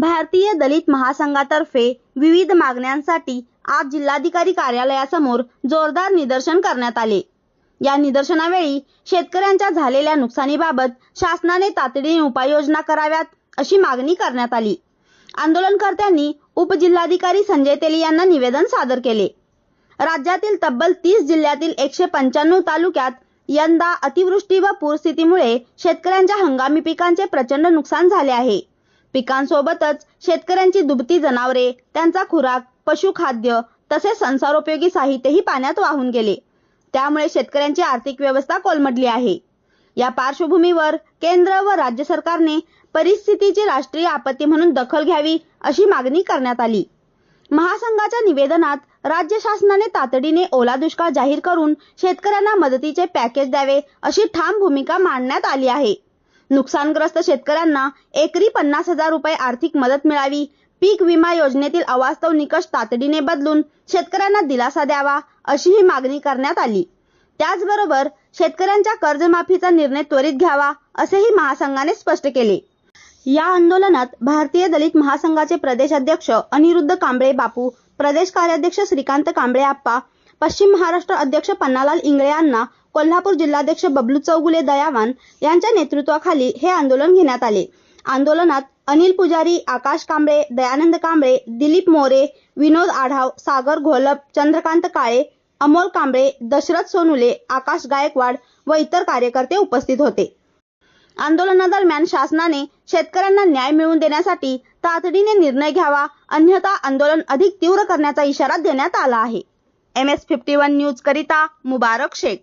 भारतीय दलित महासंघातर्फे विविध मागण्यांसाठी आज जिल्हाधिकारी कार्यालयासमोर जोरदार निदर्शन करण्यात आले. या निदर्शनावेळी शेतकऱ्यांच्या झालेल्या नुकसानीबाबत शासनाने तातडीने उपाययोजना कराव्यात अशी मागणी करण्यात आली. आंदोलनकर्त्यांनी उपजिल्हाधिकारी संजय तेली यांना निवेदन सादर केले. राज्यातील तब्बल तीस जिल्ह्यातील एकशे पंच्याण्णव तालुक्यात यंदा अतिवृष्टी व पूरस्थितीमुळे शेतकऱ्यांच्या हंगामी पिकांचे प्रचंड नुकसान झाले आहे. पिकांसोबतच शेतकऱ्यांची दुभती जनावरे त्यांचा खुराक पशुखाद्य तसेच संसारोपयोगी साहित्यही पाण्यात वाहून गेले. त्यामुळे शेतकऱ्यांची आर्थिक व्यवस्था कोलमडली आहे. या पार्श्वभूमीवर केंद्र व राज्य सरकारने परिस्थितीची राष्ट्रीय आपत्ती म्हणून दखल घ्यावी अशी मागणी करण्यात आली. महासंघाच्या निवेदनात राज्य शासनाने तातडीने ओला दुष्काळ जाहीर करून शेतकऱ्यांना मदतीचे पॅकेज द्यावे अशी ठाम भूमिका मांडण्यात आली आहे. नुकसानग्रस्त शेतकऱ्यांना एकरी पन्नास हजार रुपये आर्थिक मदत मिळावी. पीक विमा योजनेतील अवास्तव निकष तातडीने बदलून शेतकऱ्यांना दिलासा द्यावा अशी ही मागणी करण्यात आली. त्याचबरोबर शेतकऱ्यांच्या कर्जमाफीचा निर्णय त्वरित घ्यावा असेही महासंघाने स्पष्ट केले. या आंदोलनात भारतीय दलित महासंघाचे प्रदेश अध्यक्ष अनिरुद्ध कांबळे बापू प्रदेश कार्याध्यक्ष श्रीकांत कांबळे आप्पा पश्चिम महाराष्ट्र अध्यक्ष पन्नालाल इंगळे यांना कोल्हापूर जिल्हाध्यक्ष बबलू चौगुले दयावान यांच्या नेतृत्वाखाली हे आंदोलन घेण्यात आले. आंदोलनात अनिल पुजारी आकाश कांबळे दयानंद कांबळे दिलीप मोरे विनोद आढाव सागर घोलप चंद्रकांत काळे अमोल कांबळे दशरथ सोनुले आकाश गायकवाड व इतर कार्यकर्ते उपस्थित होते. आंदोलनादरम्यान शासनाने शेतकऱ्यांना न्याय मिळवून देण्यासाठी तातडीने निर्णय घ्यावा अन्यथा आंदोलन अधिक तीव्र करण्याचा इशारा देण्यात आला आहे. M S fifty one news करिता मुबारक शेख.